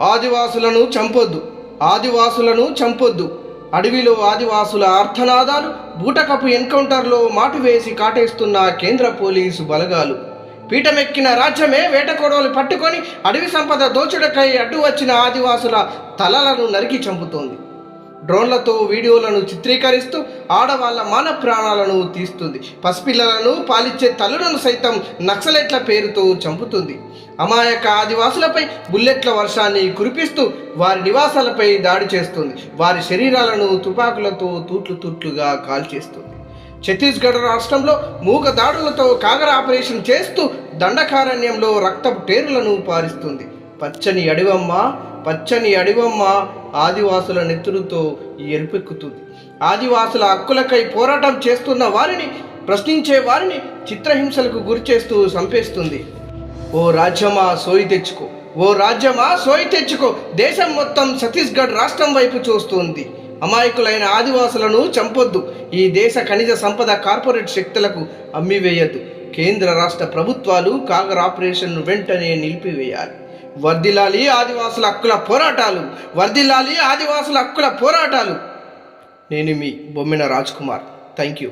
ఆదివాసులను చంపొద్దు. ఆదివాసులను చంపొద్దు. అడవిలో ఆదివాసుల అర్థనాదాలు బూటకపు ఎన్కౌంటర్లో మాటు వేసి కాటేస్తున్న కేంద్ర పోలీసు బలగాలు. పీఠమెక్కిన రాజ్యమే వేటకొడవలు పట్టుకొని అడవి సంపద దోచుడకై అడ్డు వచ్చిన ఆదివాసుల తలలను నరికి చంపుతోంది. డ్రోన్లతో వీడియోలను చిత్రీకరిస్తూ ఆడవాళ్ళ మాన ప్రాణాలను తీస్తుంది. పసిపిల్లలను పాలిచ్చే తల్లులను సైతం నక్సలెట్ల పేరుతో చంపుతుంది. అమాయక ఆదివాసులపై బుల్లెట్ల వర్షాన్ని కురిపిస్తూ వారి నివాసాలపై దాడి చేస్తుంది. వారి శరీరాలను తుపాకులతో తూట్లు తూట్లుగా కాల్చేస్తుంది. ఛత్తీస్గఢ్ రాష్ట్రంలో మూగ దాడులతో కాగర ఆపరేషన్ చేస్తూ దండకారణ్యంలో రక్తపు టేరులను పారిస్తుంది. పచ్చని అడివమ్మ పచ్చని అడివమ్మ ఆదివాసుల నెత్తురుతో ఎరుపెక్కుతుంది ఆదివాసుల హక్కులకై పోరాటం చేస్తున్న వారిని ప్రశ్నించే వారిని చిత్రహింసలకు గురిచేస్తూ చంపేస్తుంది ఓ రాజ్యమా సోయి తెచ్చుకో ఓ రాజ్యమా సోయి తెచ్చుకో దేశం మొత్తం ఛత్తీస్గఢ్ రాష్ట్రం వైపు చూస్తుంది. అమాయకులైన ఆదివాసులను చంపొద్దు ఈ దేశ ఖనిజ సంపద కార్పొరేట్ శక్తులకు అమ్మివేయద్దు. కేంద్ర రాష్ట్ర ప్రభుత్వాలు కాగర్ ఆపరేషన్ను వెంటనే నిలిపివేయాలి. వర్దిలాలి ఆదివాసుల హక్కుల పోరాటాలు. వర్దిలాలి ఆదివాసుల హక్కుల పోరాటాలు. నేను మీ బొమ్మిన రాజ్ కుమార్. Thank you